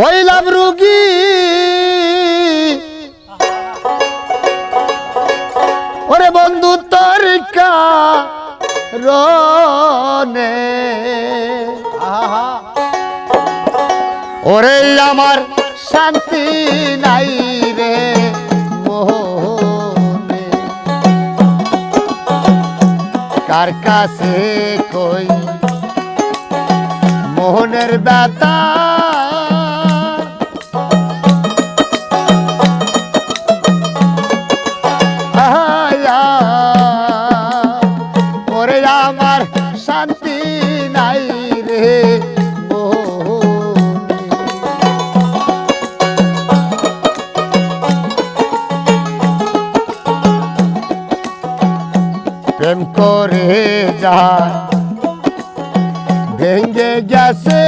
হইলাম রুগী। ওরে বন্ধু তোর রনে। ওরে আমার শান্তি নাই রে কার কাছে কই? মোহনের ব্যথা শান্তি নাই রে। প্রেম করে যায় ভেঙ্গে গেছে।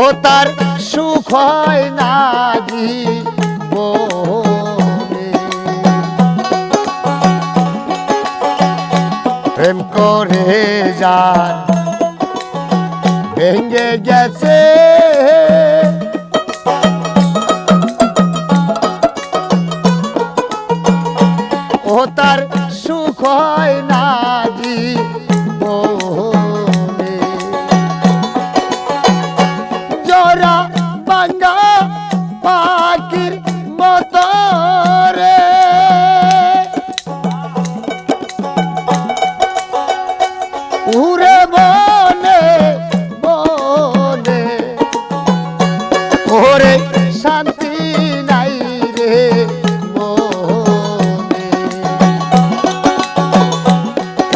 ও তার সুখ হয় না। যার ভেঙ্গে গেছে ও তার সুখ হয় না জীবনে।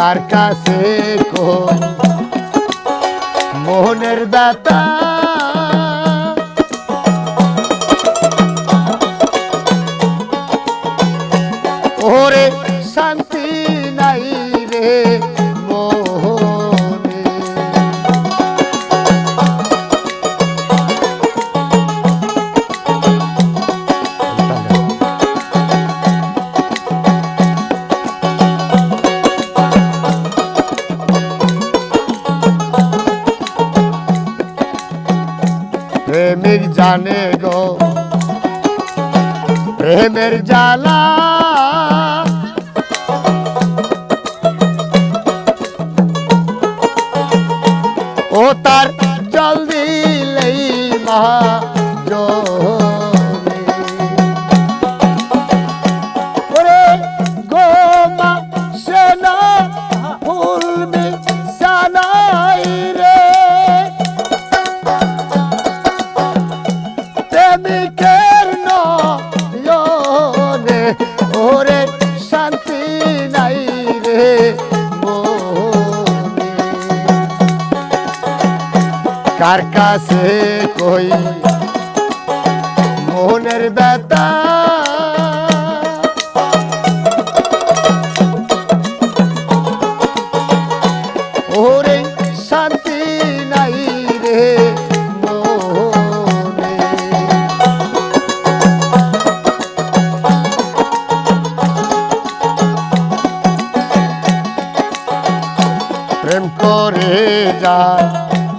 কার কাছে কোন মোহনের দাতা ওরে শান্তি জানে গো। প্রেমের জ্বালা। ও তার জল দিলেই মা ওরে কার কাছে কই? মনের ব্যথা। ওরে শান্তি নাই রে মনে। প্রেম করে যায়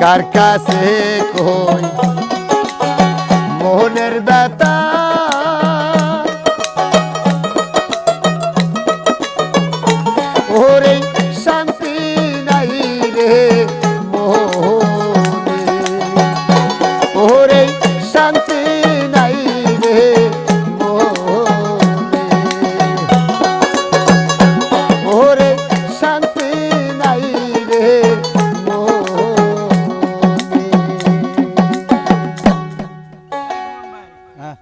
কার কাছে কই হ্যাঁ।